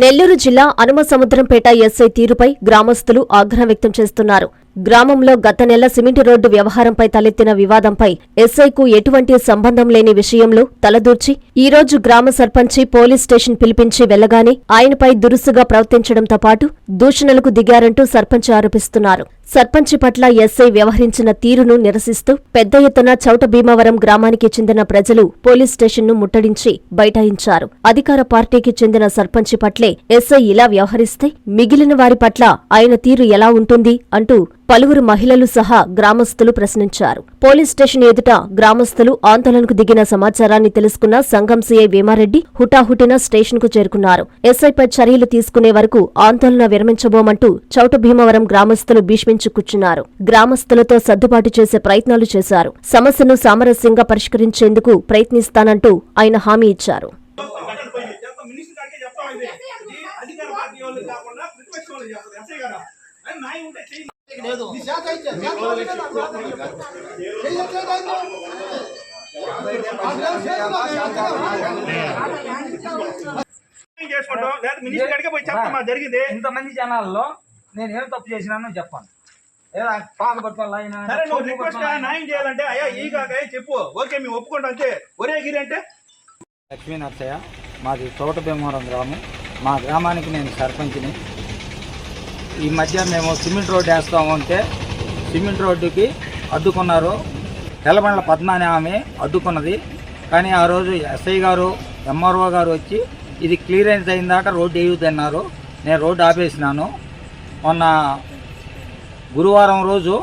నెల్లూరు జిల్లా అనుమసముద్రంపేట ఎస్ఐ తీరుపై గ్రామస్తులు ఆగ్రహం వ్యక్తం చేస్తున్నారు. గ్రామంలో గత నెల సిమెంట్ రోడ్డు వ్యవహారంపై తలెత్తిన వివాదంపై ఎస్ఐకు ఎటువంటి సంబంధం లేని విషయంలో తలదూర్చి ఈ రోజు గ్రామ సర్పంచి పోలీస్ స్టేషన్ పిలిపించి వెళ్ళగానే ఆయనపై దురుసుగా ప్రవర్తించడంతో పాటు దూషణలకు దిగారంటూ సర్పంచ్ ఆరోపిస్తున్నారు. సర్పంచి పట్ల ఎస్ఐ వ్యవహరించిన తీరును నిరసిస్తూ పెద్ద ఎత్తున చౌట భీమవరం గ్రామానికి చెందిన ప్రజలు పోలీస్ స్టేషన్ను ముట్టడించి బైఠాయించారు. అధికార పార్టీకి చెందిన సర్పంచి పట్లే ఎస్ఐ ఇలా వ్యవహరిస్తే మిగిలిన వారి పట్ల ఆయన తీరు ఎలా ఉంటుంది అంటూ పలువురు మహిళలు సహా గ్రామస్తులు ప్రశ్నించారు. పోలీస్ స్టేషన్ ఎదుట గ్రామస్తులు ఆందోళనకు దిగిన సమాచారాన్ని తెలుసుకున్న సంఘం సీఐ వేమారెడ్డి హుటాహుటిన స్టేషన్కు చేరుకున్నారు. ఎస్ఐపై చర్యలు తీసుకునే వరకు ఆందోళన విరమించబోమంటూ చౌట భీమవరం గ్రామస్తులు భీష్మించి కూర్చున్నారు. గ్రామస్తులతో సర్దుబాటు చేసే ప్రయత్నాలు చేశారు. సమస్యను సామరస్యంగా పరిష్కరించేందుకు ప్రయత్నిస్తానంటూ ఆయన హామీ ఇచ్చారు. అధికార పార్టీ వాళ్ళు కాకుండా ప్రతిపక్ష వాళ్ళు ఎస్ఐ అని ఉంటే చేసుకుంటాం లేదా మినిస్టర్ గారికి పోయి జరిగింది ఇంతమంది జనాల్లో నేను ఏం తప్పు చేసినానో చెప్పాను. పట్టుకోవాలి ఆయన సరే నువ్వు రిక్వెస్ట్ న్యాయం చేయాలంటే అయ్యా ఈ కాక చెప్పు. ఓకే మేము ఒప్పుకుంటాం అంతే. ఒరే గిరి అంటే? లక్ష్మీ నరసయ్య మాది తోట భీమవరం గ్రామం. మా గ్రామానికి నేను సర్పంచ్ని. ఈ మధ్య మేము సిమెంట్ రోడ్డు వేస్తాము అంటే సిమెంట్ రోడ్డుకి అడ్డుకున్నారు. తెల్లబండ్ల పద్మ అనే ఆమె అడ్డుకున్నది. కానీ ఆ రోజు ఎస్ఐ గారు ఎంఆర్ఓ గారు వచ్చి ఇది క్లియరెన్స్ అయిన దాకా రోడ్డు వేయొద్దన్నారు నేను రోడ్డు ఆపేసినాను. మొన్న గురువారం రోజు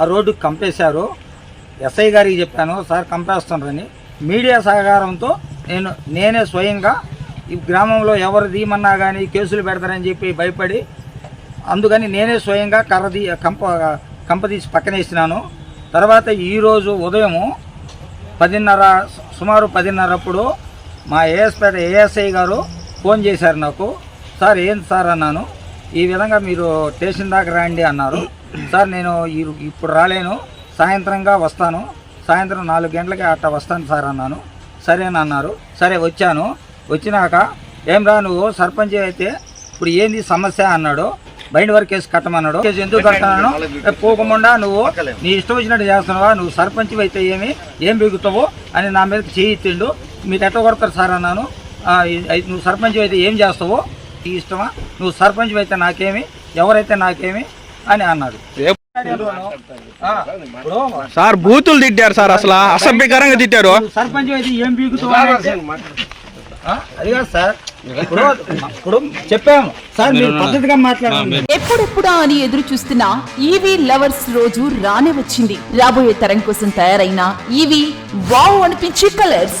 ఆ రోడ్డు కంపేశారు. ఎస్ఐ గారికి చెప్పాను సార్ కంపేస్తున్నారని మీడియా సహకారంతో నేను నేనే స్వయంగా ఈ గ్రామంలో ఎవరు దీమన్నా కానీ కేసులు పెడతారని చెప్పి భయపడి అందుకని నేనే స్వయంగా కర్ర తీ కంప కంప తీసి పక్కనేసినాను తర్వాత ఈరోజు ఉదయము పదిన్నర సుమారు పదిన్నరప్పుడు మా ఏఎస్పేట ఏఎస్ఐ గారు ఫోన్ చేశారు నాకు. సార్ ఏంటి సార్? అన్నాను. ఈ విధంగా మీరు స్టేషన్ దాకా రండి అన్నారు. సార్ నేను ఇప్పుడు రాలేను. సాయంత్రంగా వస్తాను. సాయంత్రం నాలుగు గంటలకి అట్లా వస్తాను సార్ అన్నాను. సరేనన్నారు సరే వచ్చాను. వచ్చినాక ఏం రా నువ్వు? సర్పంచ్ అయితే ఇప్పుడు ఏంది సమస్య? అన్నాడు. బయట వరకు కేసు కట్టమన్నాడు. కేసు ఎందుకు కట్టాను పోకుండా నువ్వు నీ ఇష్టం వచ్చినట్టు చేస్తున్నావా? నువ్వు సర్పంచ్ అయితే ఏమి? ఏం బిగుతావు అని నా మీద చేయి తిండు మీరు ఎట్లా కొడతారు సార్ అన్నాను. "ఆ, ఈ- అయితే నువ్వు సర్పంచ్ అయితే ఏం చేస్తావో? నీ ఇష్టమా? నువ్వు సర్పంచ్ అయితే నాకేమి? ఎవరైతే నాకేమి? అని అన్నాడు. సార్ బూతులు తిట్టారు సార్ అసలు. అసభ్యకరంగా తిట్టారు. నువ్వు సర్పంచ్ అయితే ఏం బీగుతావు అది కాదు సార్. ఇప్పుడు ఇప్పుడు చెప్పాము. సార్ మీరు పద్ధతిగా మాట్లాడండి. ఎప్పుడెప్పుడా అని ఎదురు చూస్తున్న ఈవీ లవర్స్ రోజు రానే వచ్చింది. రాబోయే తరం కోసం తయారైన ఈవీ వావ్ అనిపించే colours